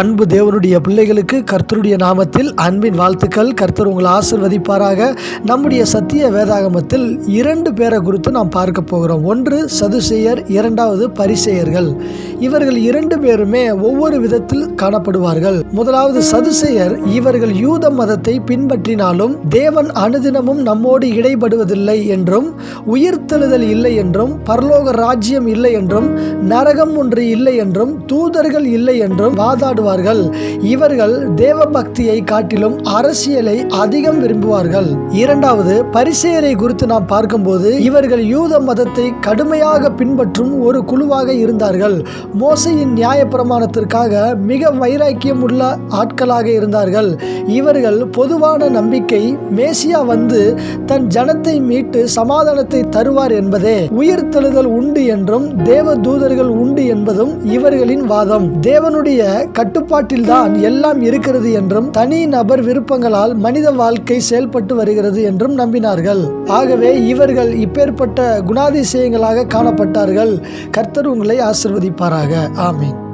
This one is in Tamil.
அன்பு தேவனுடைய பிள்ளைகளுக்கு கர்த்தருடைய நாமத்தில் அன்பின் வாழ்த்துக்கள். கர்த்தர் உங்களை ஆசிர்வதிப்பாராக. நம்முடைய சத்திய வேதாகமத்தில் இரண்டு பேரை குறித்து நாம் பார்க்க போகிறோம். ஒன்று சதுசேயர் இரண்டாவது பரிசேயர்கள். இவர்கள் இரண்டு பேருமே ஒவ்வொரு விதத்தில் காணப்படுவார்கள். முதலாவது சதுசேயர் இவர்கள் யூத மதத்தை பின்பற்றினாலும் தேவன் அனுதினமும் நம்மோடு இடைபடுவதில்லை என்றும் உயிர்த்தெழுதல் இல்லை என்றும் பரலோக ராஜ்யம் இல்லை என்றும் நரகம் ஒன்று இல்லை என்றும் தூதர்கள் இல்லை என்றும் வாதாடுவார்கள் இவர்கள் தேவ பக்தியை காட்டிலும் அரசியலை அதிகம் விரும்புவார்கள். இரண்டாவது பரிசேயரை குறித்து நாம் பார்க்கும்போது இவர்கள் யூத மதத்தை கடுமையாக பின்பற்றும் ஒரு குழுவாக இருந்தார்கள். மோசையின் நியாய பிரமாணத்திற்காக மிக வைராக்கியம் உள்ள ஆட்களாக இருந்தார்கள். இவர்கள் பொதுவான நம்பிக்கை மேசியா வந்து தன் ஜனத்தை மீட்டு சமாதானத்தை தருவார் என்பதே. உயிர்த்தெழுதல் உண்டு என்றும் தேவ தூதர்கள் உண்டு என்பதும் இவர்களின் வாதம். தேவனுடைய கட்டுப்பாட்டில்தான் எல்லாம் இருக்கிறது என்றும் தனி நபர் விருப்பங்களால் மனித வாழ்க்கை செயல்பட்டு வருகிறது என்றும் நம்பினார்கள். ஆகவே இவர்கள் இப்பேற்பட்ட குணாதிசயங்களாக காணப்பட்டார்கள். கர்த்தர் உங்களை ஆசிர்வதிப்பாராக. ஆமீன்.